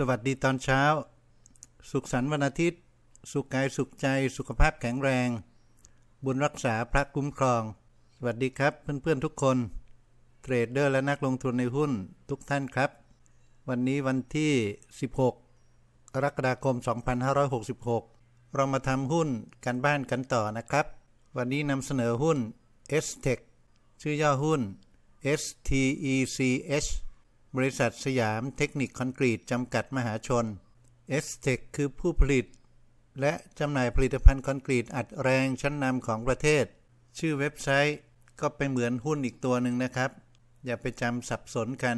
สวัสดีตอนเช้า สุขสันต์วันอาทิตย์ สุขกายสุขใจสุขภาพแข็งแรง บุญรักษาพระคุ้มครอง สวัสดีครับเพื่อนๆทุกคน เทรดเดอร์และนักลงทุนในหุ้นทุกท่านครับ วันนี้วันที่ 16 กรกฎาคม 2566 เรามาทำหุ้นกันบ้านกันต่อนะครับ วันนี้นำเสนอหุ้น s t e c h ชื่อย่อหุ้น STECH บริษัทสยามเทคนิคคอนกรีตจำกัดมหาชน s t e c h คือผู้ผลิต และจำหน่ายผลิตภัณฑ์คอนกรีตอัดแรงชั้นนำของประเทศ ชื่อเว็บไซต์ก็เป็นเหมือนหุ้นอีกตัวหนึ่งนะครับ อย่าไปจำสับสนกัน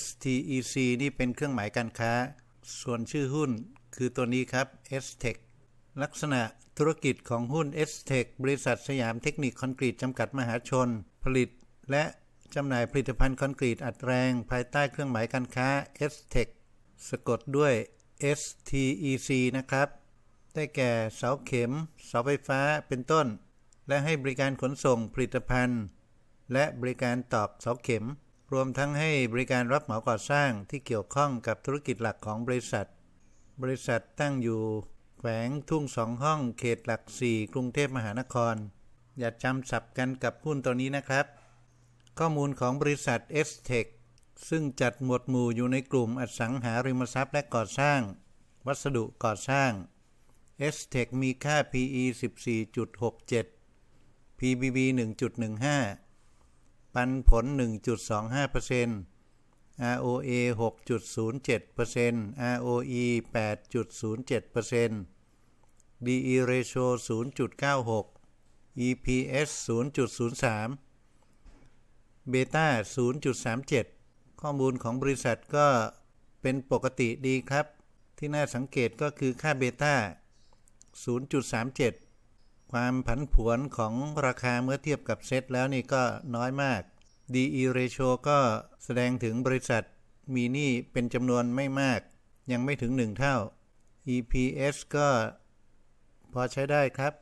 STEC นี่เป็นเครื่องหมายการค้า ส่วนชื่อหุ้นคือตัวนี้ครับ s t e c h ลักษณะธุรกิจของหุ้น s t e c h บริษัทสยามเทคนิคคอนกรีตจำกัดมหาชน ผลิต และ จำหน่ายผลิตภัณฑ์คอนกรีตอัดแรง ภายใต้เครื่องหมายการค้า s t e c สะกดด้วย STEC นะครับ ได้แก่เสาเข็ม เสาไฟฟ้าเป็นต้น และให้บริการขนส่งผลิตภัณฑ์ และบริการตอกเสาเข็ม รวมทั้งให้บริการรับเหมาก่อสร้างที่เกี่ยวข้องกับธุรกิจหลักของบริษัท บริษัทตั้งอยู่แขวงทุ่งสองห้องเขตหลักสี่กรุงเทพมหานคร อย่าจำสับกันกับหุ้นตัวนี้นะครับ ข้อมูลของบริษัท s t e c h ซึ่งจัดหมวดหมู่อยู่ในกลุ่มอสังหาริมทรัพย์และก่อสร้าง วัสดุก่อสร้าง s t e c h มีค่า PE 14.67 PBB 1.15 ปันผล 1.25% ROA 6.07% ROE 8.07% DE ratio 0.96 EPS 0.03 เบต้า0.37 ข้อมูลของบริษัทก็เป็นปกติดีครับ ที่น่าสังเกตก็คือค่าเบต้า0.37 ความผันผวนของราคาเมื่อเทียบกับเซตแล้วนี่ก็น้อยมาก DE ratio ก็แสดงถึงบริษัทมีหนี้เป็นจำนวนไม่มาก ยังไม่ถึง 1 เท่า EPS ก็พอใช้ได้ครับ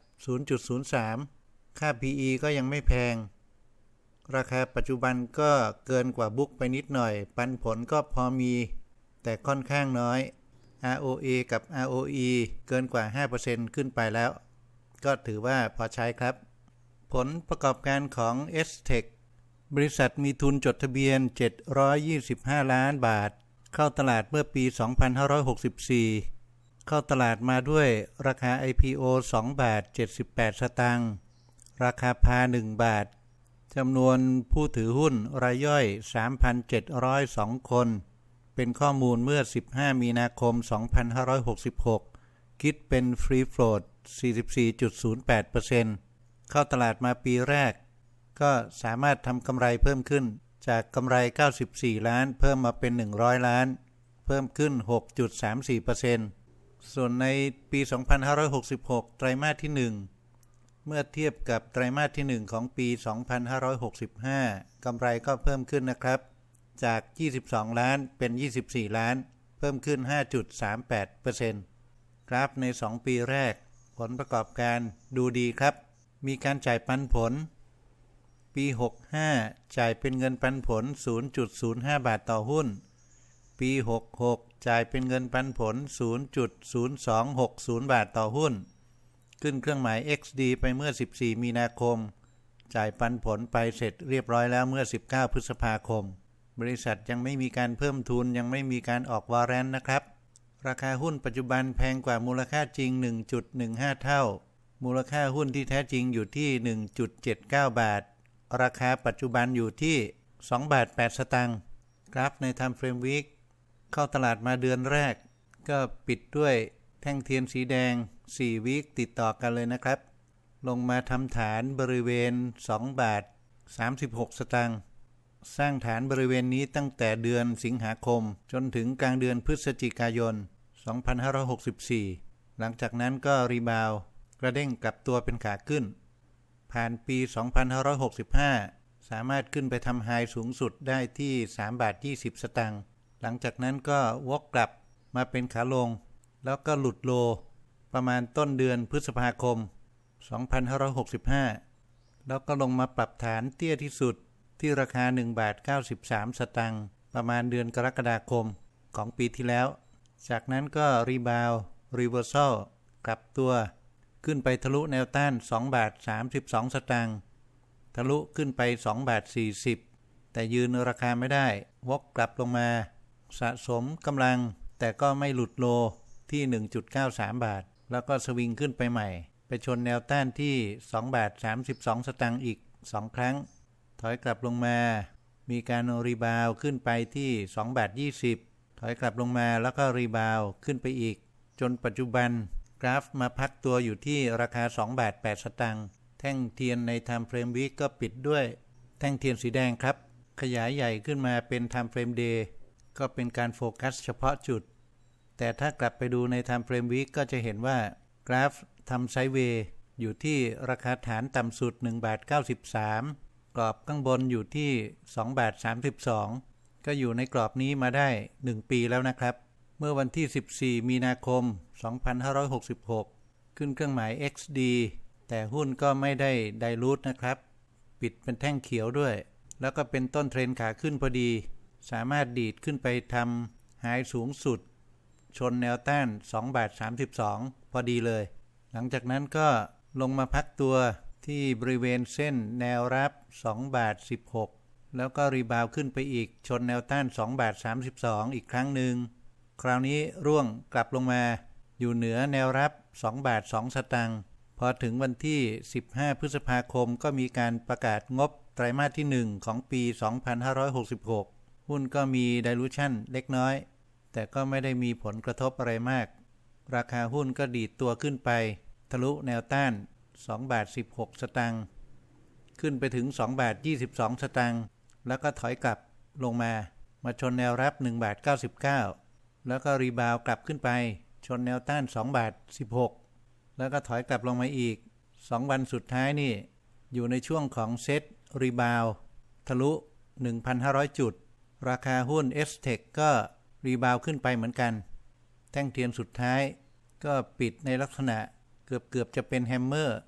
0.03 ค่า PE ก็ยังไม่แพง ราคาปัจจุบันก็เกินกว่าบุ๊กไปนิดหน่อย ปันผลก็พอมี แต่ค่อนข้างน้อย ROA กับ ROE เกินกว่า 5%ขึ้นไปแล้ว ก็ถือว่าพอใช้ครับ ผลประกอบการของ s t e c h บริษัทมีทุนจดทะเบียน 725 ล้านบาท เข้าตลาดเมื่อปี 2564 เข้าตลาดมาด้วยราคา IPO 2 บาท 78 สตางค์ ราคาพา 1 บาท จำนวนผู้ถือหุ้นรายย่อย 3,702 คน เป็นข้อมูลเมื่อ 15 มีนาคม 2566 คิดเป็นฟรีโฟลด44.08%เข้าตลาดมาปีแรก ก็สามารถทำกำไรเพิ่มขึ้นจากกำไร 94 ล้าน เพิ่มมาเป็น 100 ล้าน เพิ่มขึ้น 6.34%ส่วนในปี 2566 ไตรมาสที่ 1 เมื่อเทียบกับไตรมาสที่ 1 ของปี 2565 กำไรก็เพิ่มขึ้นนะครับ จาก 22 ล้านเป็น 24 ล้าน เพิ่มขึ้น 5.38%กราฟใน 2 ปีแรก ผลประกอบการดูดีครับ มีการจ่ายปันผล ปี 65 จ่ายเป็นเงินปันผล 0.05 บาทต่อหุ้น ปี 66 จ่ายเป็นเงินปันผล 0.0260 บาทต่อหุ้น ขึ้นเครื่องหมาย XD ไปเมื่อ 14 มีนาคม จ่ายปันผลไปเสร็จเรียบร้อยแล้วเมื่อ 19 พฤษภาคม บริษัทยังไม่มีการเพิ่มทุนยังไม่มีการออกวาแรนต์นะครับ ราคาหุ้นปัจจุบันแพงกว่ามูลค่าจริง 1.15 เท่า มูลค่าหุ้นที่แท้จริงอยู่ที่ 1.79 บาท ราคาปัจจุบันอยู่ที่ 2 บาท 8 สตางค์กราฟใน Time Frame Week เข้าตลาดมาเดือนแรก ก็ปิดด้วยแท่งเทียนสีแดง 4วีคติดต่อกันเลยนะครับ ลงมาทำฐานบริเวณ 2 บาท 36 สตางค์สร้างฐานบริเวณนี้ตั้งแต่เดือนสิงหาคม จนถึงกลางเดือนพฤศจิกายน 2564 หลังจากนั้นก็รีบาวกระเด้งกลับตัวเป็นขาขึ้น ผ่านปี 2565 สามารถขึ้นไปทำไฮสูงสุดได้ที่ 3 บาท 20 สตางค์หลังจากนั้นก็วกกลับมาเป็นขาลง แล้วก็หลุดโล ประมาณต้นเดือนพฤษภาคม 2565 แล้วก็ลงมาปรับฐานเตี้ยที่สุดที่ราคา1บาท93 สตางค์ประมาณเดือนกรกฎาคมของปีที่แล้ว จากนั้นก็รีบาวรีเวอร์ซัลกลับตัวขึ้นไปทะลุแนวต้าน 2 บาท 32 สตางค์ทะลุขึ้นไป 2 บาท 40 แต่ยืนราคาไม่ได้ วกกลับลงมา สะสมกำลังแต่ก็ไม่หลุดโลที่ 1.93 บาท แล้วก็สวิงขึ้นไปใหม่ ไปชนแนวต้านที่ 2 บาท 32 สตางค์อีก 2 ครั้ง ถอยกลับลงมา มีการรีบาวขึ้นไปที่ 2 บาท 20 ถอยกลับลงมาแล้วก็รีบาวขึ้นไปอีก จนปัจจุบันกราฟมาพักตัวอยู่ที่ราคา 2 บาท 8 สตางค์แท่งเทียนใน Time Frame Week ก็ปิดด้วย แท่งเทียนสีแดงครับ ขยายใหญ่ขึ้นมาเป็น Time Frame Day ก็เป็นการโฟกัสเฉพาะจุด แต่ถ้ากลับไปดูใน Time Frame Week ก็จะเห็นว่ากราฟทำไซด์เวย์อยู่ที่ราคาฐานต่ำสุด1บาท93 กรอบข้างบนอยู่ที่2บาท32 ก็อยู่ในกรอบนี้มาได้ 1 ปีแล้วนะครับ เมื่อวันที่ 14 มีนาคม 2566 ขึ้นเครื่องหมาย XD แต่หุ้นก็ไม่ได้ไดรูทนะครับ ปิดเป็นแท่งเขียวด้วย แล้วก็เป็นต้นเทรนขาขึ้นพอดี สามารถดีดขึ้นไปทำหายสูงสุด ชนแนวต้าน2บาท32 พอดีเลย หลังจากนั้นก็ลงมาพักตัวที่บริเวณเส้นแนวรับ2บาท16 แล้วก็รีบาวขึ้นไปอีกชนแนวต้าน2บาท32 อีกครั้งหนึ่ง คราวนี้ร่วงกลับลงมาอยู่เหนือแนวรับ2บาท2สตังค์พอถึงวันที่ 15 พฤษภาคมก็มีการประกาศงบไตรมาสที่ 1 ของปี 2566 หุ้นก็มีดิลูชันเล็กน้อย แต่ก็ไม่ได้มีผลกระทบอะไรมาก ราคาหุ้นก็ดีดตัวขึ้นไป ทะลุแนวต้าน2บาท16 สตังค์ขึ้นไปถึง2บาท22 สตังค์แล้วก็ถอยกลับลงมา มาชนแนวรับ1บาท99 แล้วก็รีบาวกลับขึ้นไป ชนแนวต้าน2บาท16 แล้วก็ถอยกลับลงมาอีก 2 วันสุดท้ายนี่ อยู่ในช่วงของเซตรีบาวทะลุ 1,500 จุด ราคาหุ้น s t e c h ก็ รีบาวขึ้นไปเหมือนกัน แท่งเทียนสุดท้ายก็ปิดในลักษณะเกือบเกือบจะเป็นแฮมเมอร์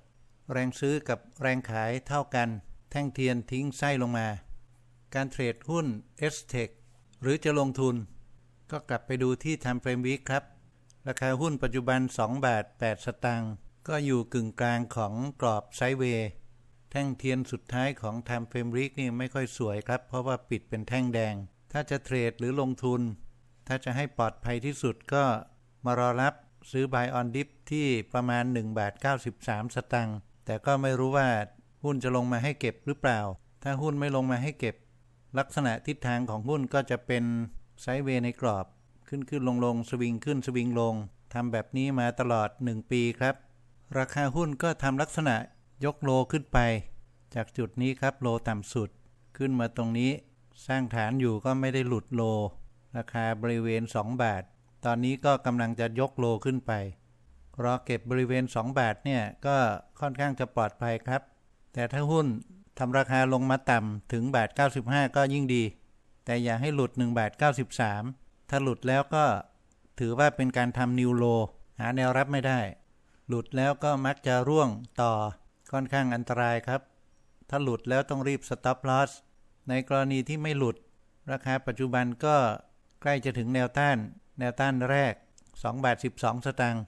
แรงซื้อกับแรงขายเท่ากัน แท่งเทียนทิ้งไส้ลงมา การเทรดหุ้น s t e c หรือจะลงทุน ก็กลับไปดูที่ Time Frame Week ครับ ราคาหุ้นปัจจุบัน 2 บาท 8 สตางค์ก็อยู่กึ่งกลางของกรอบไซด์เวย์แท่งเทียนสุดท้ายของ Time Frame Week นี่ไม่ค่อยสวยครับ เพราะว่าปิดเป็นแท่งแดง ถ้าจะเทรดหรือลงทุน ถ้าจะให้ปลอดภัยที่สุดก็มารอรับซื้อ Buy on Dip ที่ประมาณ1บาท93 สตางค์แต่ก็ไม่รู้ว่าหุ้นจะลงมาให้เก็บหรือเปล่า ถ้าหุ้นไม่ลงมาให้เก็บ ลักษณะทิศทางของหุ้นก็จะเป็นไซด์เวย์ในกรอบ ขึ้นขึ้นลงลงสวิงขึ้นสวิงลงทำแบบนี้มาตลอด 1 ปีครับ ราคาหุ้นก็ทำลักษณะยกโลขึ้นไป จากจุดนี้ครับโลต่ำสุด ขึ้นมาตรงนี้ สร้างฐานอยู่ก็ไม่ได้หลุดโล ราคาบริเวณ 2 บาท ตอนนี้ก็กำลังจะยกโลขึ้นไป รอเก็บบริเวณ 2 บาทเนี่ยก็ค่อนข้างจะปลอดภัยครับ แต่ถ้าหุ้นทำราคาลงมาต่ำถึงบาท 95 ก็ยิ่งดี แต่อย่าให้หลุด1บาท93 ถ้าหลุดแล้วก็ถือว่าเป็นการทำนิวโล หาแนวรับไม่ได้ หลุดแล้วก็มักจะร่วงต่อค่อนข้างอันตรายครับ ถ้าหลุดแล้วต้องรีบสต็อปลอสในกรณีที่ไม่หลุด ราคาปัจจุบันก็ ใกล้จะถึงแนวต้าน แนวต้านแรก2บาท12 สตางค์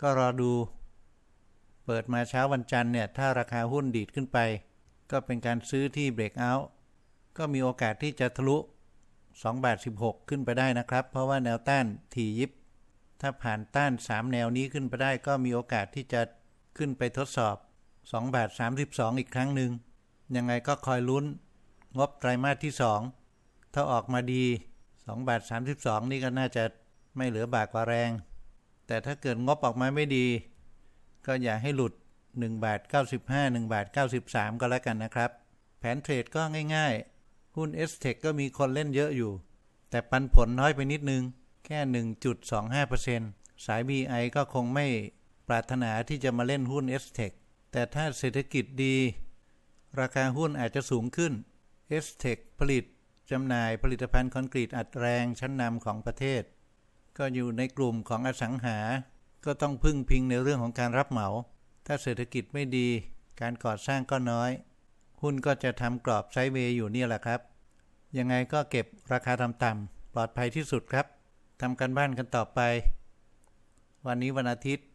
ก็รอดู เปิดมาเช้าวันจันทร์เนี่ย ถ้าราคาหุ้นดีดขึ้นไป ก็เป็นการซื้อที่เบรกเอาท์ก็มีโอกาสที่จะทะลุ2บาท16 ขึ้นไปได้นะครับ เพราะว่าแนวต้านถี่ยิบ ถ้าผ่านต้าน 3 แนวนี้ขึ้นไปได้ ก็มีโอกาสที่จะขึ้นไปทดสอบ2บาท32 อีกครั้งหนึ่งยังไงก็คอยลุ้น งบไตรมาสที่ 2 ถ้าออกมาดี 2บาท32 นี่ก็น่าจะไม่เหลือบากกว่าแรง แต่ถ้าเกิดงบออกมาไม่ดี ก็อย่าให้หลุด 1 บาท 95 1 บาท 93 ก็แล้วกันนะครับ แผนเทรดก็ง่ายๆ หุ้น s t e c ก็มีคนเล่นเยอะอยู่ แต่ปันผลน้อยไปนิดนึง แค่ 1.25%สาย BI ก็คงไม่ปรารถนาที่จะมาเล่นหุ้น s t e c แต่ถ้าเศรษฐกิจดี ราคาหุ้นอาจจะสูงขึ้น s t e c ผลิต จำหน่ายผลิตภัณฑ์คอนกรีตอัดแรงชั้นนำของประเทศ ก็อยู่ในกลุ่มของอสังหา ก็ต้องพึ่งพิงในเรื่องของการรับเหมา ถ้าเศรษฐกิจไม่ดี การก่อสร้างก็น้อย หุ้นก็จะทำกรอบไซด์เวย์อยู่นี่แหละครับ ยังไงก็เก็บราคาต่ำๆปลอดภัยที่สุดครับทำการบ้านกันต่อไป วันนี้วันอาทิตย์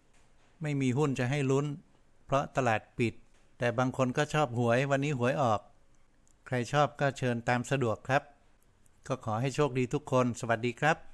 ไม่มีหุ้นจะให้ลุ้น เพราะตลาดปิด แต่บางคนก็ชอบหวยวันนี้หวยออก ใครชอบก็เชิญตามสะดวกครับ ก็ขอให้โชคดีทุกคน สวัสดีครับ